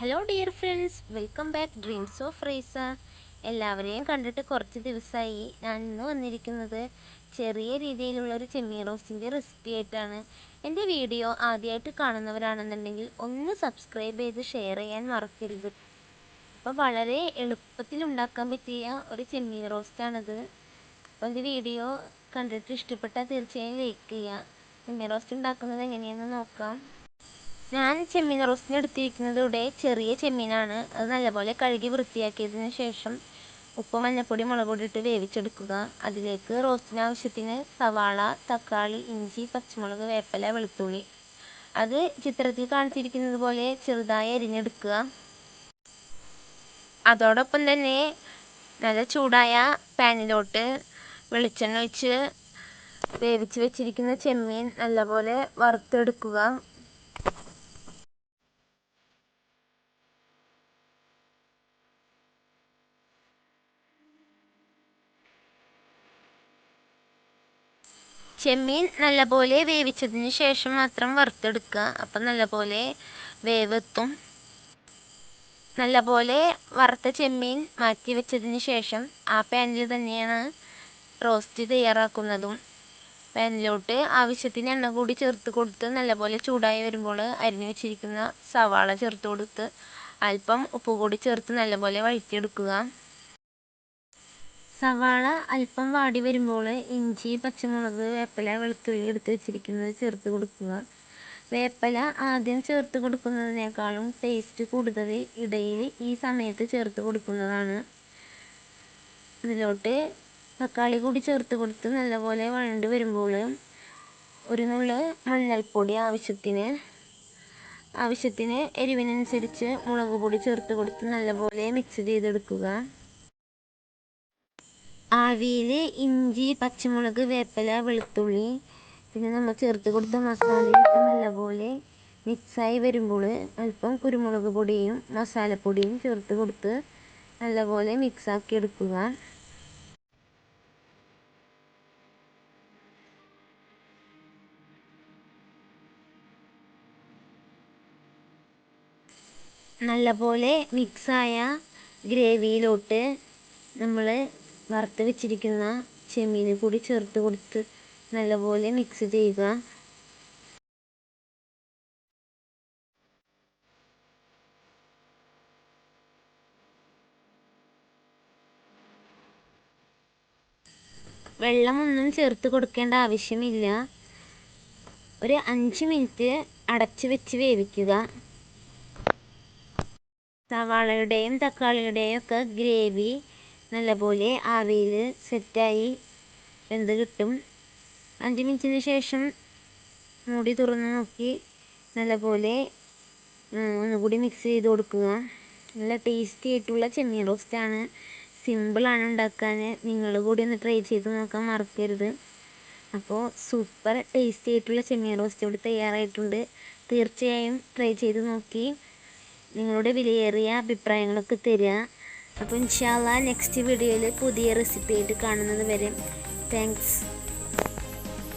Hello dear friends welcome back dreams of Resa എല്ലാവരെയും കണ്ടിട്ട് കുറച്ച് ദിവസമായി ഞാൻ ഇന്ന് വന്നിരിക്കുന്നത് ചെറിയ രീതിയിലുള്ള ഒരു ചെമ്മീൻ റോസിന്റെ റെസിപ്പി ആയിട്ടാണ്. എന്റെ വീഡിയോ ആദ്യമായിട്ട് കാണുന്നവരാണെന്നുണ്ടെങ്കിൽ ഒന്ന് സബ്സ്ക്രൈബ് ചെയ്ത് ഷെയർ ചെയ്യാൻ മറക്കരുത്. അപ്പോൾ വളരെ എളുപ്പത്തിൽ ഉണ്ടാക്കാൻ പറ്റിയ ഒരു ചെമ്മീൻ റോസ്റ്റാണിത്. അപ്പോൾ എന്റെ വീഡിയോ കണ്ടിട്ട് ഇഷ്ടപ്പെട്ടാൽ തീർച്ചയായും ലൈക്ക് ചെയ്യുക. ചെമ്മീൻ റോസ്റ്റ് ഉണ്ടാക്കുന്നത് എങ്ങനെയാണെന്ന് നോക്കാം. ഞാൻ ചെമ്മീൻ റോസ്റ്റിന് എടുത്തിരിക്കുന്നത് ഇവിടെ ചെറിയ ചെമ്മീനാണ്. അത് നല്ലപോലെ കഴുകി വൃത്തിയാക്കിയതിന് ശേഷം ഉപ്പ് മഞ്ഞൾപ്പൊടി മുളക് പൊടി ഇട്ട് വേവിച്ചെടുക്കുക. അതിലേക്ക് റോസ്റ്റിന് ആവശ്യത്തിന് സവാള തക്കാളി ഇഞ്ചി പച്ചമുളക് വേപ്പില വെളുത്തുള്ളി. അത് ചിത്രത്തിൽ കാണിച്ചിരിക്കുന്നത് പോലെ ചെറുതായി അരിഞ്ഞെടുക്കുക. അതോടൊപ്പം തന്നെ നല്ല ചൂടായ പാനിലോട്ട് വെളിച്ചെണ്ണ ഒഴിച്ച് വേവിച്ച് വെച്ചിരിക്കുന്ന ചെമ്മീൻ നല്ലപോലെ വറുത്തെടുക്കുക. ചെമ്മീൻ നല്ലപോലെ വേവിച്ചതിന് ശേഷം മാത്രം വറുത്തെടുക്കുക. അപ്പം നല്ലപോലെ വേവെത്തും. നല്ലപോലെ വറുത്ത ചെമ്മീൻ മാറ്റി വെച്ചതിന് ശേഷം ആ പാനിൽ തന്നെയാണ് റോസ്റ്റ് തയ്യാറാക്കുന്നതും. പാനിലോട്ട് ആവശ്യത്തിന് എണ്ണ കൂടി ചേർത്ത് കൊടുത്ത് നല്ലപോലെ ചൂടായി വരുമ്പോൾ അരിഞ്ഞു വെച്ചിരിക്കുന്ന സവാള ചേർത്ത് കൊടുത്ത് അല്പം ഉപ്പ് കൂടി ചേർത്ത് നല്ലപോലെ വഴറ്റിയെടുക്കുക. സവാള അല്പം വാടി വരുമ്പോൾ ഇഞ്ചി പച്ചമുളക് വേപ്പില വെളുത്തുള്ളി എടുത്ത് വെച്ചിരിക്കുന്നത് ചേർത്ത് കൊടുക്കുക. വേപ്പില ആദ്യം ചേർത്ത് കൊടുക്കുന്നതിനേക്കാളും ടേസ്റ്റ് കൂടുതൽ ഇടയിൽ ഈ സമയത്ത് ചേർത്ത് കൊടുക്കുന്നതാണ്. ഇതിലോട്ട് തക്കാളി കൂടി ചേർത്ത് കൊടുത്ത് നല്ലപോലെ വഴണ്ട് വരുമ്പോൾ ഒരു നുള്ള് മഞ്ഞൾപ്പൊടി ആവശ്യത്തിന് ആവശ്യത്തിന് എരിവിനനുസരിച്ച് മുളക് പൊടി ചേർത്ത് കൊടുത്ത് നല്ലപോലെ മിക്സ് ചെയ്തെടുക്കുക. ആവിയിൽ ഇഞ്ചി പച്ചമുളക് വേപ്പില വെളുത്തുള്ളി പിന്നെ നമ്മൾ ചേർത്ത് കൊടുത്ത മസാലയൊക്കെ നല്ലപോലെ മിക്സായി വരുമ്പോൾ അല്പം കുരുമുളക് പൊടിയും മസാലപ്പൊടിയും ചേർത്ത് കൊടുത്ത് നല്ലപോലെ മിക്സാക്കി എടുക്കുക. നല്ലപോലെ മിക്സായ ഗ്രേവിയിലോട്ട് നമ്മൾ വറുത്ത് വെച്ചിരിക്കുന്ന ചെമ്മീൻ കൂടി ചേർത്ത് കൊടുത്ത് നല്ലപോലെ മിക്സ് ചെയ്യുക. വെള്ളമൊന്നും ചേർത്ത് കൊടുക്കേണ്ട ആവശ്യമില്ല. ഒരു അഞ്ച് മിനിറ്റ് അടച്ച് വെച്ച് വേവിക്കുക. സവാളയുടെയും തക്കാളിയുടെയും ഒക്കെ ഗ്രേവി നല്ലപോലെ ആവിയിൽ സെറ്റായി വെന്ത് കിട്ടും. അഞ്ച് മിനിറ്റിന് ശേഷം മൂടി തുറന്ന് നോക്കി നല്ലപോലെ ഒന്നുകൂടി മിക്സ് ചെയ്ത് കൊടുക്കുക. നല്ല ടേസ്റ്റി ആയിട്ടുള്ള ചെമ്മീൻ റോസ്റ്റാണ് സിമ്പിളാണ് ഉണ്ടാക്കാൻ നിങ്ങൾ കൂടി ഒന്ന് ട്രൈ ചെയ്ത് നോക്കാൻ മറക്കരുത്. അപ്പോൾ സൂപ്പർ ടേസ്റ്റി ആയിട്ടുള്ള ചെമ്മീൻ റോസ്റ്റ് ഇവിടെ തയ്യാറായിട്ടുണ്ട്. തീർച്ചയായും ട്രൈ ചെയ്ത് നോക്കി. നിങ്ങളുടെ വിലയേറിയ അഭിപ്രായങ്ങളൊക്കെ തരിക. അപ്പോൾ ഇൻഷാല്ല നെക്സ്റ്റ് വീഡിയോയിൽ പുതിയ റെസിപ്പി ആയിട്ട് കാണുന്നത് വരെ. താങ്ക്സ്